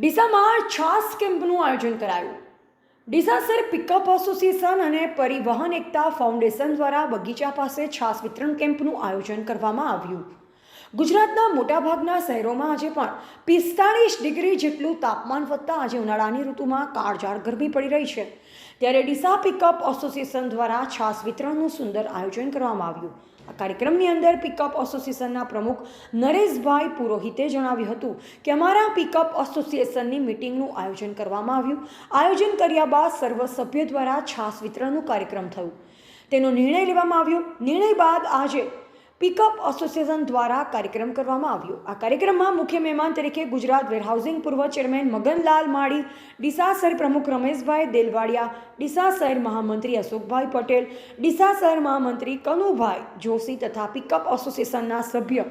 ડીસામાં છાસ કેમ્પનું આયોજન કરાયું. ડીસા સર પિકઅપ એસોસિએશન અને પરિવહન એકતા ફાઉન્ડેશન દ્વારા બગીચા પાસે છાસ વિતરણ કેમ્પનું આયોજન કરવામાં આવ્યું. ગુજરાતના મોટાભાગના શહેરોમાં આજે પણ પિસ્તાળીસ ડિગ્રી જેટલું તાપમાન વધતા આજે ઉનાળાની ઋતુમાં કાળઝાળ ગરમી પડી રહી છે. ત્યારે ડીસા પિકઅપ એસોસિએશન દ્વારા છાસ વિતરણનું સુંદર આયોજન કરવામાં આવ્યું. આ કાર્યક્રમની અંદર પિકઅપ એસોસિએશનના પ્રમુખ નરેશભાઈ પુરોહિતે જણાવ્યું હતું કે અમારા પિકઅપ એસોસિએશનની મિટિંગનું આયોજન કરવામાં આવ્યું. આયોજન કર્યા બાદ સર્વ સભ્ય દ્વારા છાસ વિતરણનું કાર્યક્રમ થયું. તેનો નિર્ણય લેવામાં આવ્યો. નિર્ણય બાદ આજે પિકઅપ એસોસિએશન દ્વારા કાર્યક્રમ કરવામાં આવ્યો. આ કાર્યક્રમમાં મુખ્ય મહેમાન તરીકે ગુજરાત વેરહાઉસિંગ પૂર્વ ચેરમેન મગનલાલ માળી ડીસા શહેર પ્રમુખ રમેશભાઈ દેલવાડિયા ડીસા શહેર મહામંત્રી અશોકભાઈ પટેલ ડીસા શહેર મહામંત્રી કનુભાઈ જોશી તથા પિકઅપ એસોસિએશનના સભ્ય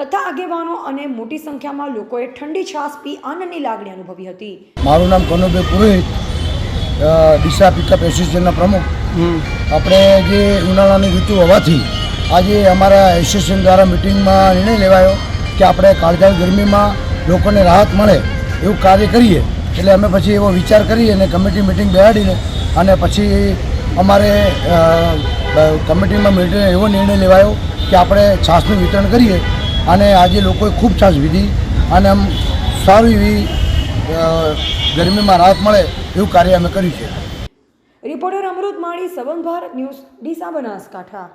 તથા આગેવાનો અને મોટી સંખ્યામાં લોકોએ ઠંડી છાશ પી આનંદની લાગણી અનુભવી હતી. મારું નામ કનુભાઈ પુરોહિત ડીસા પિકઅપ એસોસિએશનના પ્રમુખ. આપણે જે ઉનાળાની ઋતુ હોવાથી આજે અમારા એસોસિએશન દ્વારા મિટિંગમાં નિર્ણય લેવાયો કે આપણે કાળજાળ ગરમીમાં લોકોને રાહત મળે એવું કાર્ય કરીએ. એટલે અમે પછી એવો વિચાર કરી અને કમિટી મિટિંગ બેસાડીને અને પછી અમારે કમિટીમાં મિટિંગ એવો નિર્ણય લેવાયો કે આપણે છાશનું વિતરણ કરીએ. અને આજે લોકોએ ખૂબ છાશ પીધી અને આમ સારું એવી ગરમીમાં રાહત મળે એવું કાર્ય અમે કર્યું છે. Reporter Amrut Mali Savan Bharat news, Deesa Banaskantha.